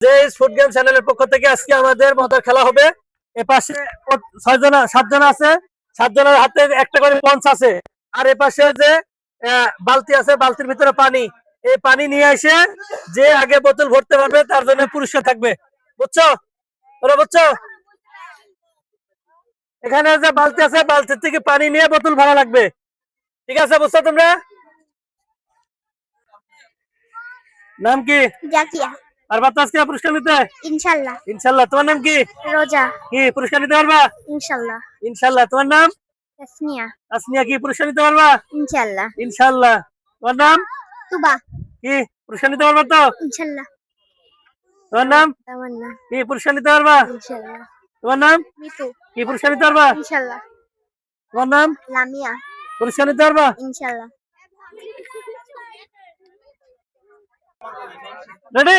যে food game চ্যানেলের পক্ষ থেকে আজকে আমাদের মজার খেলা হবে। এ পাশে ছয় জন সাতজন আছে। সাতজনের হাতে একটা করে পঞ্চ আছে। আর এ পাশে যে বালতি আছে, বালতির ভিতরে পানি। এই পানি নিয়ে এসে যে আগে বোতল ভরতে পারবে, তার জন্য পুরস্কার থাকবে। বুঝছ? ওরা বুঝছ? এখানে যে বালতি আছে, বালতির থেকে পানি নিয়ে বোতল ভরা লাগবে। ঠিক আছে, বুঝছ তোমরা? নাম কি? জাকিয়া। আর বাতাস কে পুরস্কার নিতে? ইনশাল্লাহ। ইনশাল্লাহ। তোমার নাম কি? রোজা। কি পুরস্কার নিতে পারবা? ইনশাল্লাহ। ইনশাল্লাহ। তোমার নাম? তাসনিয়া। আসনিয়া কি পুরস্কার নিতে পারবা? ইনশাল্লাহ। ইনশাল্লাহ। তোমার নাম? তুবা। কি পুরস্কার নিতে পারবা তো? ইনশাল্লাহ। তোমার নাম? তামান্না কি পুরস্কার নিতে পারবা? ইনশাল্লাহ। তোমার নাম? মিতু। কি পুরস্কার নিতে পারবা? ইনশাল্লাহ। তোমার নাম? লামিয়া। পুরস্কার নিতে পারবা? ইনশাল্লাহ। রেডি?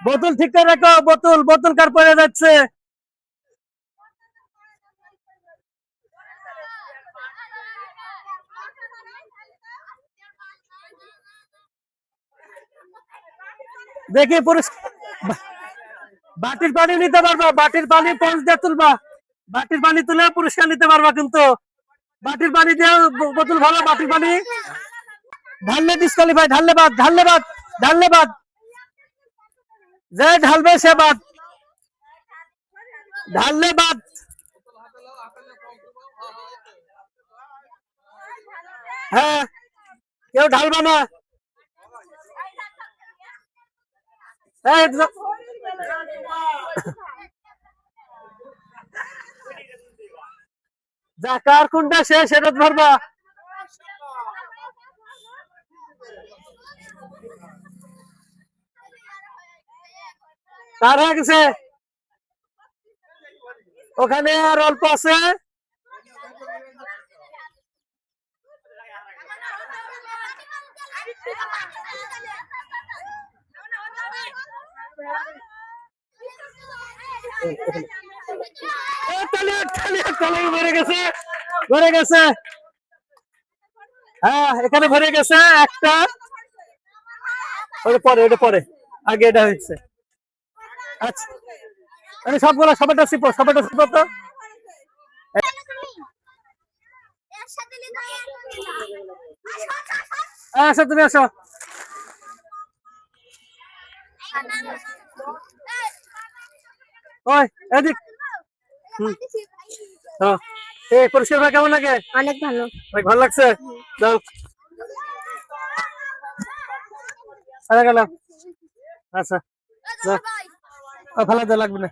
বোতল ঠিক করে রাখো, বোতল বোতল কার পড়ে যাচ্ছে? দেখি বাটির পানি নিতে পারবা, বাটির পানি পঞ্চ দিয়ে তুলবা। বাটির পানি তুলে পুরস্কার নিতে পারবা কিন্তু। বাটির পানি দিয়ে বোতল ভালো বাটির পানি। ঢাললে ডিসকালিফাই ঢাললে বাদ ঢাললে বাদ ঢাললে বাদ। যে ঢালবে সে বাদ। ঢাললে বাদ। হ্যাঁ কেউ ঢালবা না। যা কার কোনটা শেষ, সেটা ধরবা। কার হয়ে গেছে। ওখানে আর অল্প আছে। ভরে গেছে ভরে গেছে। হ্যাঁ এখানে ভরে গেছে একটা। ওটা পরে ওটা পরে। আগে এটা হয়েছে। আচ্ছা। আমি সবগুলো সবাইটা সিপো সবাইটা সিপো তো? হ্যাঁ, আসো তুমি আসো। ওই এদিক। হুম। হ্যাঁ। এই পরিষ্কার কেমন লাগে? অনেক ভালো। অনেক ভালো লাগছে? যাও আরে গেলাম। আচ্ছা। ভালো লাগবে না।